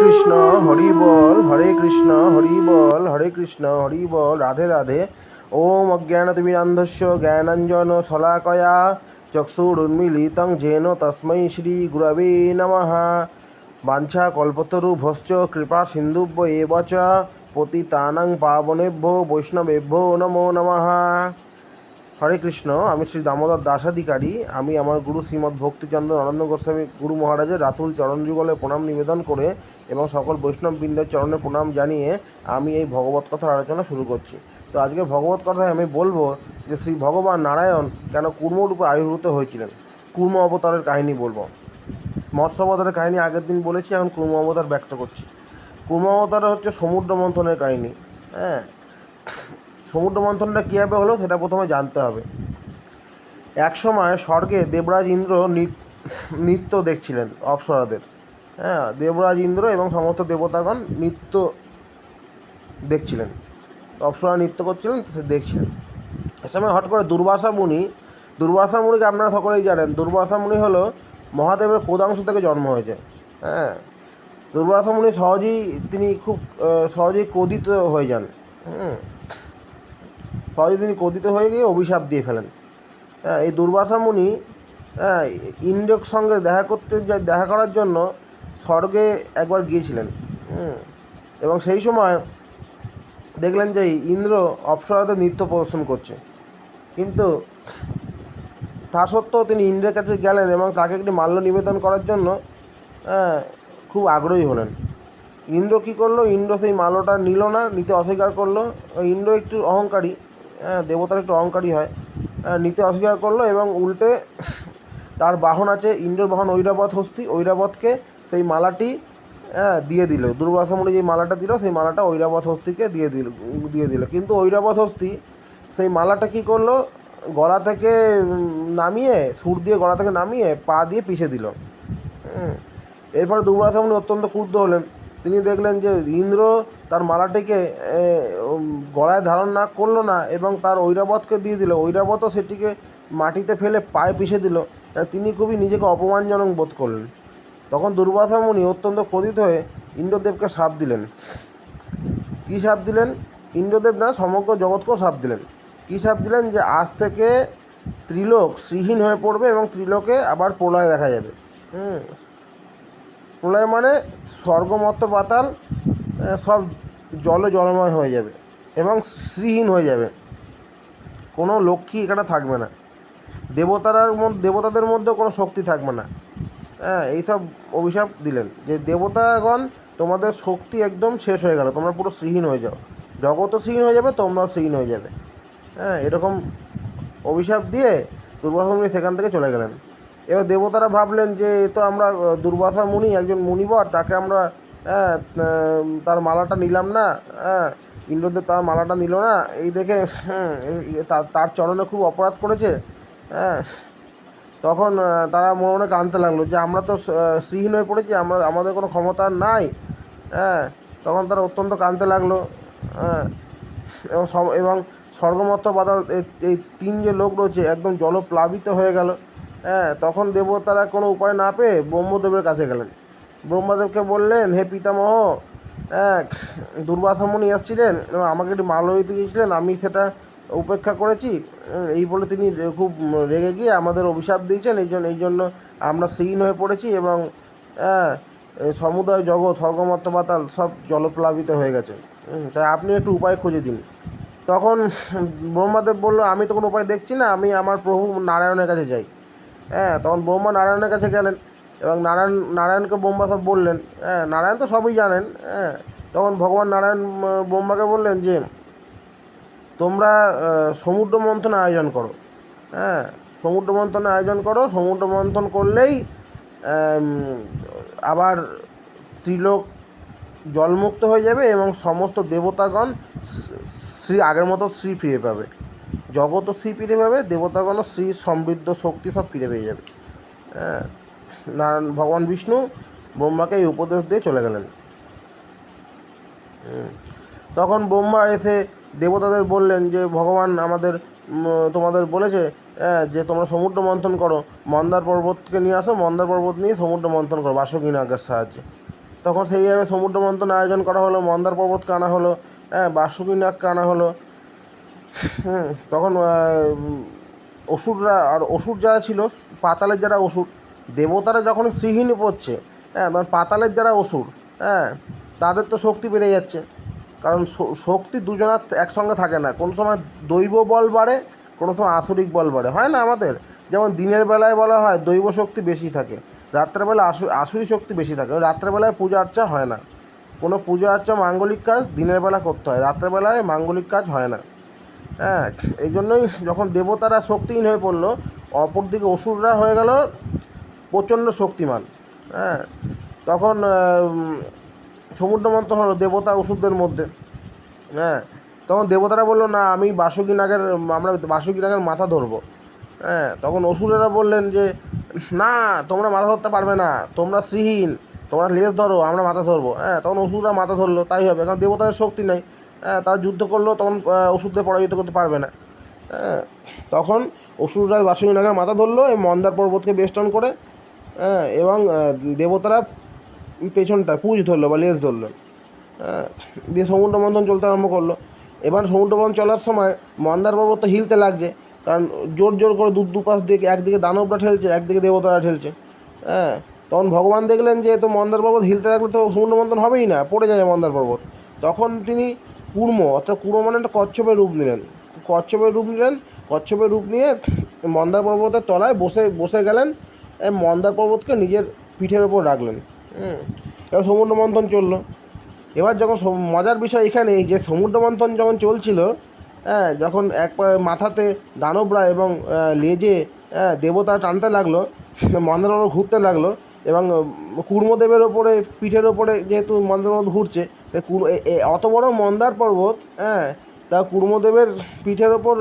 হরি বল, হরে কৃষ্ণ, হরি বল, হরে কৃষ্ণ, হরি বল, রাধে রাধে। ওম অজ্ঞানতিমিরান্ধস্য জ্ঞানাঞ্জন শলাকয়া চক্ষুরুন্মিলিতং যেন তস্मै শ্রী গুরবে নমঃ। বাঞ্ছা কল্পতরু ভশ্চ কৃপা সিন্ধুব্য এব চ, পতিতানাং পাবনেভ্যো বৈষ্ণবেভ্যো নমো নমঃ। হরে কৃষ্ণ, আমি শ্রী দামোদর দাসাধিকারী আমি আমার গুরু শ্রীমৎ ভক্তিচন্দ্র আনন্দ গোস্বামী গুরু মহারাজের রাতুল চরণ যুগলে প্রণাম নিবেদন করে এবং সকল বৈষ্ণব বৃন্দের চরণে প্রণাম জানিয়ে আমি এই ভগবত কথার আলোচনা শুরু করছি। তো আজকে ভগবত কথায় আমি বলব যে শ্রী ভগবান নারায়ণ কেন কুর্মরূপে আবির্ভূত হয়েছিলেন? কুর্ম অবতারের কাহিনী বলব। মৎস্য অবতারের কাহিনী আগের দিন বলেছি, এখন কুর্ম অবতার ব্যক্ত করছি। কুর্ম অবতার হচ্ছে সমুদ্র মন্থনের কাহিনী হ্যাঁ? সমুদ্র মন্থনটা কীভাবে হলো সেটা প্রথমে জানতে হবে। এক সময় স্বর্গে দেবরাজ ইন্দ্র নৃত্য দেখছিলেন অপ্সরাদের। হ্যাঁ দেবরাজ ইন্দ্র এবং সমস্ত দেবতাগণ নৃত্য দেখছিলেন। অপ্সরা নৃত্য করছিলেন সে দেখছিলেন। এ সময় হঠাৎ করে দুর্বাসা মুনি, দুর্বাসা মুনিকে আপনারা সকলেই জানেন, দুর্বাসা মুনি হলো মহাদেবের পদাংশ থেকে জন্ম হয়েছে। হ্যাঁ দুর্বাসা মুনি সহজেই তিনি খুব সহজেই ক্রোধিত হয়ে যান। হুম সহজে তিনি ক্রোধিত হয়ে গিয়ে অভিশাপ দিয়ে ফেলেন। হ্যাঁ এই দুর্বাসা মুনি হ্যাঁ ইন্দ্রের সঙ্গে দেখা করতে দেখা করার জন্য স্বর্গে একবার গিয়েছিলেন এবং সেই সময় দেখলেন যে ইন্দ্র অপসরাতে নৃত্য প্রদর্শন করছে। কিন্তু তা সত্ত্বেও তিনি ইন্দ্রের কাছে গেলেন এবং তাকে একটি মাল্য নিবেদন করার জন্য হ্যাঁ, খুব আগ্রহী হলেন। ইন্দ্র কী করল? ইন্দ্র সেই মাল্যটা নিল না নিতে অস্বীকার করল। ইন্দ্র একটু অহংকারী দেবতার একটু অহংকারী হয়। হ্যাঁ, নিতে অস্বীকার করল এবং উল্টে তার বাহন আছে ইন্দ্রর বাহন ঐরাবত হস্তি ঐরাবতকে সেই মালাটি হ্যাঁ দিয়ে দিল। দুর্বাসা মুনি যে মালাটা দিল সেই মালাটা ঐরাবত হস্তিকে দিয়ে দিল দিয়ে দিল। কিন্তু ঐরাবত হস্তি সেই মালাটা কী করল? গলা থেকে নামিয়ে সুর দিয়ে গলা থেকে নামিয়ে পা দিয়ে পিষে দিল। এরপরে দুর্বাসা মুনি অত্যন্ত ক্রুদ্ধ হলেন। তিনি দেখলেন যে ইন্দ্র তার মালাটিকে গলায় ধারণ না করল না এবং তার ঐরাবতকে দিয়ে দিল। ঐরাবতও সেটিকে মাটিতে ফেলে পায়ে পিষে দিল। তিনি খুবই নিজেকে অপমানজনক বোধ করলেন। তখন দুর্বাসা মুনি অত্যন্ত ক্রোধিত হয়ে ইন্দ্রদেবকে সাপ দিলেন। কী সাপ দিলেন? ইন্দ্রদেব না, সমগ্র জগৎকেও সাপ দিলেন। কী সাপ দিলেন? যে আজ থেকে ত্রিলোক শ্রীহীন হয়ে পড়বে এবং ত্রিলোকে আবার প্রলয় দেখা যাবে। হুম। প্রলয় মানে স্বর্গমত্ত পাতাল সব জলে জলময় হয়ে যাবে এবং শ্রীহীন হয়ে যাবে। কোনো লক্ষ্মী এখানে থাকবে না। দেবতারার মধ্যে, দেবতাদের মধ্যে কোনো শক্তি থাকবে না। হ্যাঁ এইসব অভিশাপ দিলেন যে, দেবতাগণ, তোমাদের শক্তি একদম শেষ হয়ে গেল। তোমরা পুরো শ্রীহীন হয়ে যাও। জগতও শ্রীহীন হয়ে যাবে, তোমরাও শ্রীহীন হয়ে যাবে। হ্যাঁ এরকম অভিশাপ দিয়ে দুর্বাসা মুনি সেখান থেকে চলে গেলেন। এবার দেবতারা ভাবলেন যে, এ তো আমরা দুর্বাসা মুনি, একজন মুনিবর, তাকে আমরা হ্যাঁ তার মালাটা নিলাম না হ্যাঁ ইন্দ্রদেব তার মালাটা নিল না, এই দেখে তার- চরণে খুব অপরাধ করেছে হ্যাঁ তখন তারা মনে মনে কাঁদতে লাগল যে, আমরা তো শ্রীহীন হয়ে পড়েছি, আমরা, আমাদের কোনো ক্ষমতা নাই হ্যাঁ তখন তারা অত্যন্ত কাঁদতে লাগল হ্যাঁ এবং এবং স্বর্গমত্ত বাদল এই তিন যে লোক রয়েছে, একদম জলপ্লাবিত হয়ে গেল হ্যাঁ তখন দেবতারা কোনো উপায় না পেয়ে ব্রহ্মদেবের কাছে গেলেন। ব্রহ্মদেবকে বললেন, হে পিতামহ হ্যাঁ দুর্বাসা এসেছিলেন, এবং আমাকে একটি মাল দিতে গিয়েছিলেন, আমি সেটা উপেক্ষা করেছি। এই বলে তিনি খুব রেগে গিয়ে আমাদের অভিশাপ দিয়েছেন, এই জন্য এই জন্য আমরা শ্রীহীন হয়ে পড়েছি এবং হ্যাঁ সমুদয় জগৎ, স্বর্গমত্ত পাতাল সব জলপ্লাবিত হয়ে গেছে। তাই আপনি একটু উপায় খুঁজে দিন। তখন ব্রহ্মাদেব বলল, আমি তো কোনো উপায় দেখছি না, আমি আমার প্রভু নারায়ণের কাছে যাই। হ্যাঁ তখন ব্রহ্মা নারায়ণের কাছে গেলেন এবং নারায়ণ, নারায়ণকে ব্রহ্মা সব বললেন। হ্যাঁ নারায়ণ তো সবই জানেন। হ্যাঁ তখন ভগবান নারায়ণ ব্রহ্মাকে বললেন যে, তোমরা সমুদ্র মন্থনের আয়োজন করো। হ্যাঁ সমুদ্র মন্থনের আয়োজন করো। সমুদ্র মন্থন করলেই আবার ত্রিলোক জলমুক্ত হয়ে যাবে এবং সমস্ত দেবতাগণ শ্রী আগের মতো শ্রী ফিরে পাবে। জগতও শ্রী ফিরে পাবে দেবতাগণও শ্রী সমৃদ্ধ শক্তি সব ফিরে পেয়ে যাবে হ্যাঁ নারায়ণ ভগবান বিষ্ণু ব্রহ্মাকে এই উপদেশ দিয়ে চলে গেলেন। তখন ব্রহ্মা এসে দেবতাদের বললেন যে ভগবান আমাদের তোমাদের বলেছে হ্যাঁ, যে তোমরা সমুদ্র মন্থন করো মন্দার পর্বতকে নিয়ে আসো মন্দার পর্বত নিয়ে সমুদ্র মন্থন করো বাসুকী নাগের সাহায্যে তখন সেইভাবে সমুদ্র মন্থন আয়োজন করা হলো মন্দার পর্বতকে আনা হলো হ্যাঁ বাসুকী নাগকে আনা হলো তখন অসুররা, আর অসুর যারা ছিল, পাতালের যারা অসুর, দেবতারা যখন শ্রীহীন পড়ছে হ্যাঁ তখন পাতালের যারা অসুর হ্যাঁ তাদের তো শক্তি বেড়ে যাচ্ছে। কারণ শক্তি দুজনার একসঙ্গে থাকে না। কোনো সময় দৈব বল বাড়ে, কোনো সময় আসরিক বল বাড়ে। হয় না আমাদের? যেমন দিনের বেলায় বলা হয়, দৈব শক্তি বেশি থাকে। রাত্রেবেলা আসু, আসুরি শক্তি বেশি থাকে। রাত্রেবেলায় পূজা অর্চা হয় না। কোনো পূজা আর্চা, মাঙ্গলিক কাজ দিনের বেলা করতে হয়। রাত্রেবেলায় মাঙ্গলিক কাজ হয় না। হ্যাঁ এই জন্যই যখন দেবতারা শক্তিহীন হয়ে পড়ল, অপরদিকে অসুররা হয়ে গেল প্রচণ্ড শক্তিমান হ্যাঁ। তখন সমুদ্র মন্থন হলো দেবতা অসুরদের মধ্যে হ্যাঁ। তখন দেবতারা বলল, না, আমি বাসুকী নাগের, আমরা বাসুকী নাগের মাথা ধরবো। হ্যাঁ তখন অসুরেরা বললেন যে, না, তোমরা মাথা ধরতে পারবে না, তোমরা শ্রীহীন তোমরা লেজ ধরো, আমরা মাথা ধরবো। হ্যাঁ তখন অসুররা মাথা ধরলো, তাই হবে, কারণ দেবতাদের শক্তি নেই। তারা যুদ্ধ করলেও তখন অসুরদের পরাজিত করতে পারবে না। তখন অসুররা বাসুকী নাগের মাথা ধরলো, এই মন্দার পর্বতকে বেষ্টন করে এবং দেবতারা পেছনটা পুজ ধরলো বা লেজ ধরলো। দিয়ে সমুদ্র মন্থন চলতে আরম্ভ করল। এবার সমুদ্র মন্থন চলার সময় মন্দার পর্বত তো হিলতে লাগছে, কারণ জোর জোর করে দু, দুপাশ দিকে, একদিকে দানবরা ঠেলছে, একদিকে দেবতারা ঠেলছে। হ্যাঁ তখন ভগবান দেখলেন যে, তো মন্দার পর্বত হিলতে থাকলে তো সমুদ্র মন্থন হবেই না, পড়ে যায় মন্দার পর্বত। তখন তিনি কুর্ম অর্থাৎ কুর্ম মানে একটা কচ্ছপের রূপ নিলেন। কচ্ছপের রূপ নিলেন, কচ্ছপের রূপ নিয়ে মন্দার পর্বতের তলায় বসে বসে গেলেন মন্দার পর্বতকে নিজের পিঠের ওপর রাখলেন। এবার সমুদ্র মন্থন চলল। এবার যখন মজার বিষয় এখানেই যে সমুদ্র মন্থন যখন চলছিল হ্যাঁ যখন এক মাথাতে দানবরা এবং লেজে দেবতা টানতে লাগল মন্দার ঘুরতে লাগল, এবং কুর্মদেবের ওপরে, পিঠের ওপরে যেহেতু মন্দার ঘুরছে তাই কুর অত বড় মন্দার পর্বত হ্যাঁ তা কুর্মদেবের পিঠের ওপর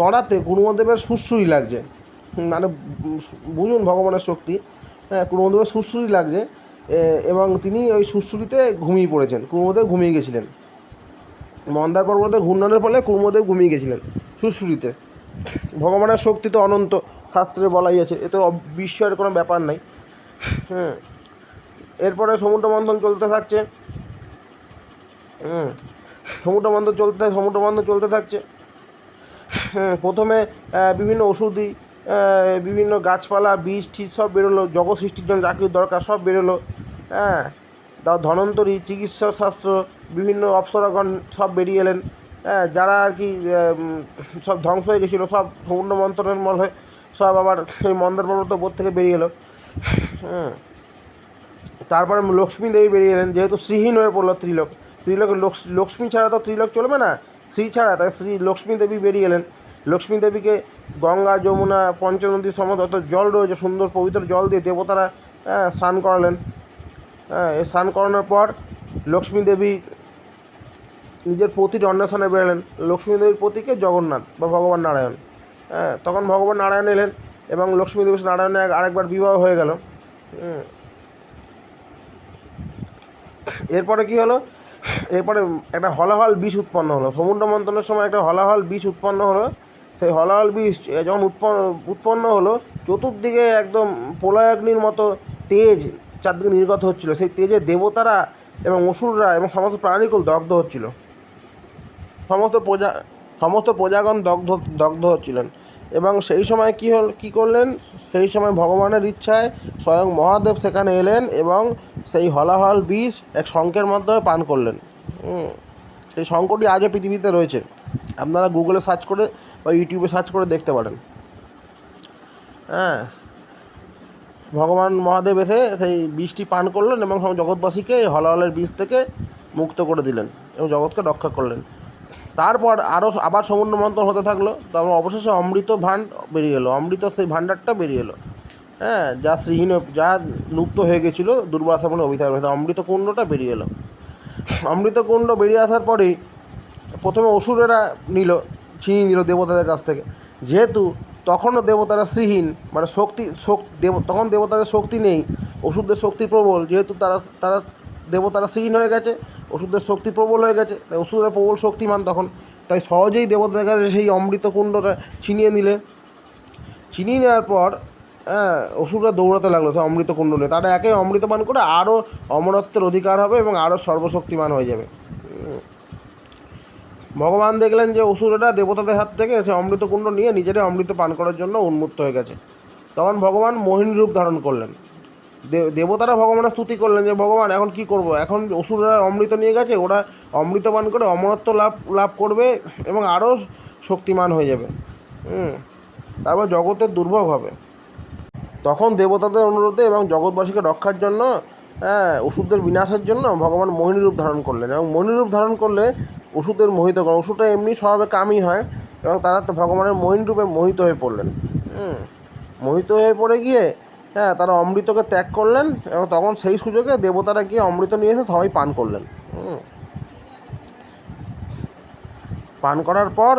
নড়াতে কুর্মদেবের সুশ্রুই লাগছে। মানে বুঝুন ভগবানের শক্তি হ্যাঁ কুর্মদেবের সুশ্রুই লাগছে এবং তিনি ওই সুশ্রুতিতে ঘুমিয়ে পড়েছেন কুর্মদেব ঘুমিয়ে গেছিলেন। মন্দার পর্বতে ঘূর্ণনের ফলে কুর্মদেব ঘুমিয়ে গেছিলেন সুশ্রুতিতে ভগবানের শক্তি তো অনন্ত, শাস্ত্রে বলাই আছে, এ তো বিস্ময়ের কোনো ব্যাপার নাই। হুম, এরপরে সমুদ্র মন্থন চলতে থাকছে। হুম। সমুদ্র মন্থন চলতে, সমুদ্র মন্থন চলতে থাকছে। প্রথমে বিভিন্ন ওষুধই বিভিন্ন গাছপালা, বীজ ঠিক সব বেরোলো, জগৎ সৃষ্টির জন্য যা দরকার সব বেরোলো হ্যাঁ। তাও ধনন্তরী চিকিৎসা শাস্ত্র বিভিন্ন অপ্সরাগণ সব বেরিয়ে এলেন হ্যাঁ। যারা আর কি সব ধ্বংস হয়ে গেছিল, সব সমুদ্র মন্থনের মল হয়ে সব আবার সেই মন্দার পর্বত উপর থেকে বেরিয়ে এলো তারপরে লক্ষ্মী দেবী বেরিয়ে এলেন, যেহেতু শ্রীহীন হয়ে পড়ল ত্রিলোক। ত্রিলোক লক্ষ- লক্ষ্মী ছাড়া তো ত্রিলোক চলবে না। শ্রী ছাড়া তাই শ্রী লক্ষ্মী দেবী বেরিয়ে গেলেন লক্ষ্মী দেবীকে গঙ্গা যমুনা পঞ্চনদী সমস্ত অত জল রয়েছে সুন্দর পবিত্র জল দিয়ে দেবতারা হ্যাঁ, স্নান করালেন। হ্যাঁ স্নান করানোর পর লক্ষ্মী দেবী নিজের পতির অন্বেষণে বেরোলেন। লক্ষ্মী দেবীর পতিকে জগন্নাথ বা ভগবান নারায়ণ। হ্যাঁ তখন ভগবান নারায়ণ এলেন এবং লক্ষ্মী দেবীর সাথে নারায়ণের আরেকবার বিবাহ হয়ে গেল। এরপরে কি হলো? এরপরে একটা হলাহল বিষ উৎপন্ন হলো। সমুদ্র মন্থনের সময় একটা হলাহল বিষ উৎপন্ন হলো। সেই হলাহল বিষ যখন উৎপন্ন উৎপন্ন হলো, চতুর্দিকে একদম প্রলয়াগ্নির মতো তেজ চারদিকে নির্গত হচ্ছিল। সেই তেজে দেবতারা এবং অসুররা এবং সমস্ত প্রাণীকুল দগ্ধ হচ্ছিল। সমস্ত প্রজা, সমস্ত প্রজাগণ দগ্ধ দগ্ধ হচ্ছিলেন। এবং সেই সময় কী হল, কী করলেন? সেই সময় ভগবানের ইচ্ছায় স্বয়ং মহাদেব সেখানে এলেন এবং সেই হলাহল বিষ এক শঙ্কের মাধ্যমে পান করলেন। সেই শঙ্কটি আজও পৃথিবীতে রয়েছে। আপনারা গুগলে সার্চ করে বা ইউটিউবে সার্চ করে দেখতে পারেন। হ্যাঁ ভগবান মহাদেব এসে সেই বিষটি পান করলেন এবং জগৎবাসীকে হলাহলের বিষ থেকে মুক্ত করে দিলেন এবং জগৎকে রক্ষা করলেন। তারপর আরও আবার সমুদ্র মন্থন হতে থাকল, তারপর অবশেষে অমৃত ভাণ্ড বেরিয়ে এলো, অমৃত সেই ভাণ্ডারটা বেরিয়ে এলো। হ্যাঁ যা শ্রীহীন, যা লুপ্ত হয়ে গেছিল বলে অভিধান অমৃত কুণ্ডটা বেরিয়ে এলো। অমৃত কুণ্ড বেরিয়ে আসার পরেই প্রথমে অসুরেরা নিল, ছিনিয়ে নিল দেবতাদের কাছ থেকে। যেহেতু তখনও দেবতারা শ্রীহীন মানে শক্তি শক- দেব তখন দেবতাদের শক্তি নেই ওষুধদের শক্তি প্রবল, যেহেতু তারা তারা দেবতারা শ্রীহীন হয়ে গেছে ওষুধদের শক্তি প্রবল হয়ে গেছে, তাই ওষুধের প্রবল শক্তিমান তখন, তাই সহজেই দেবতাদের কাছে সেই অমৃত কুণ্ডটা ছিনিয়ে নিলেন। ছিনিয়ে নেওয়ার পর হ্যাঁ অসুররা দৌড়াতে লাগল সে অমৃত কুণ্ড নিয়ে। তারা একে অমৃত পান করে আরও অমরত্বের অধিকার হবে এবং আরও সর্বশক্তিমান হয়ে যাবে। ভগবান দেখলেন যে অসুরেরা দেবতাদের হাত থেকে সে অমৃত কুণ্ড নিয়ে নিজেরাই অমৃত পান করার জন্য উন্মুক্ত হয়ে গেছে। তখন ভগবান মোহিন রূপ ধারণ করলেন। দেবতারা ভগবানের স্তুতি করলেন যে, ভগবান, এখন কি করব? এখন অসুররা অমৃত নিয়ে গেছে, ওরা অমৃত পান করে অমরত্ব লাভ লাভ করবে এবং আরও শক্তিমান হয়ে যাবে। তারপর জগতের দুর্ভোগ হবে। তখন দেবতাদের অনুরোধে এবং জগৎবাসীকে রক্ষার জন্য হ্যাঁ ওষুধের বিনাশের জন্য ভগবান মোহিনী রূপ ধারণ করলেন এবং মোহিনী রূপ ধারণ করলে ওষুধের মোহিত করেন। ওষুধটা এমনি স্বভাবে কামই হয় এবং তারা তো ভগবানের মোহিনী রূপে মোহিত হয়ে পড়লেন। হুম, মোহিত হয়ে পড়ে গিয়ে হ্যাঁ তারা অমৃতকে ত্যাগ করলেন এবং তখন সেই সুযোগে দেবতারা গিয়ে অমৃত নিয়ে এসে সবাই পান করলেন। পান করার পর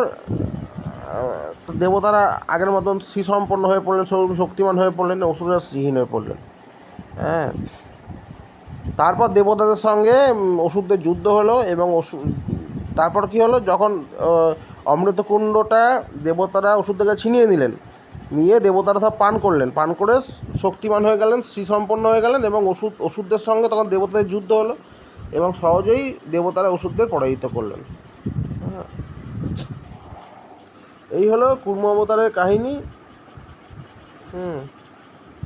দেবতারা আগের মতন শ্রীসম্পন্ন হয়ে পড়লেন শক্তিমান হয়ে পড়লেন, অসুররা শ্রীহীন হয়ে পড়লেন। হ্যাঁ। তারপর দেবতাদের সঙ্গে অসুরদের যুদ্ধ হলো এবং তারপর কি হলো? যখন অমৃতকুণ্ডটা দেবতারা ওষুধটাকে ছিনিয়ে নিলেন নিয়ে দেবতারা সব পান করলেন। পান করে শক্তিমান হয়ে গেলেন, শ্রীসম্পন্ন হয়ে গেলেন এবং ওষুধ, ওষুধদের সঙ্গে তখন দেবতাদের যুদ্ধ হলো এবং সহজেই দেবতারা ওষুধদের পরাজিত করলেন। হ্যাঁ। এই হলো কুর্ম অবতারের কাহিনী। হুম।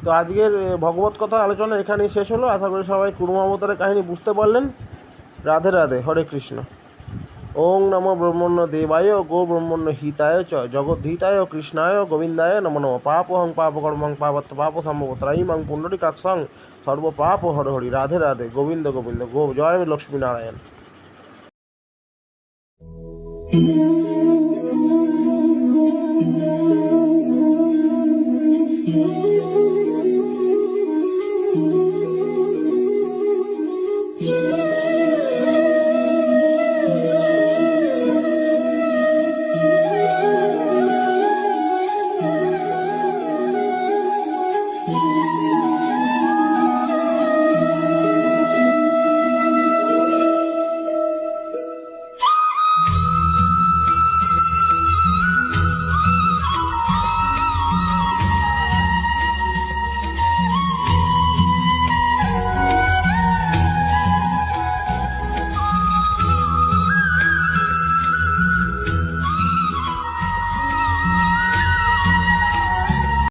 তো আজকের ভগবত কথা আলোচনা এখানেই শেষ হলো। আশা করি সবাই কুর্ম অবতারের কাহিনী বুঝতে পারলেন। রাধে রাধে, হরে কৃষ্ণ। ওং নম ব্রহ্মণ্য দেবায়, গো ব্রহ্মণ্য হিতায় চ জগদ্ধিতায় কৃষ্ণায়, গোবিন্দায়, নম নম। পাপহং পাপকর্মং পাপত্ত পাপ সম্ভব ত্রাইমং পুণ্ডরী কাকসং সর্বপাপ হর হরি। রাধে রাধে, গোবিন্দ গোবিন্দ, গো, জয় লক্ষ্মী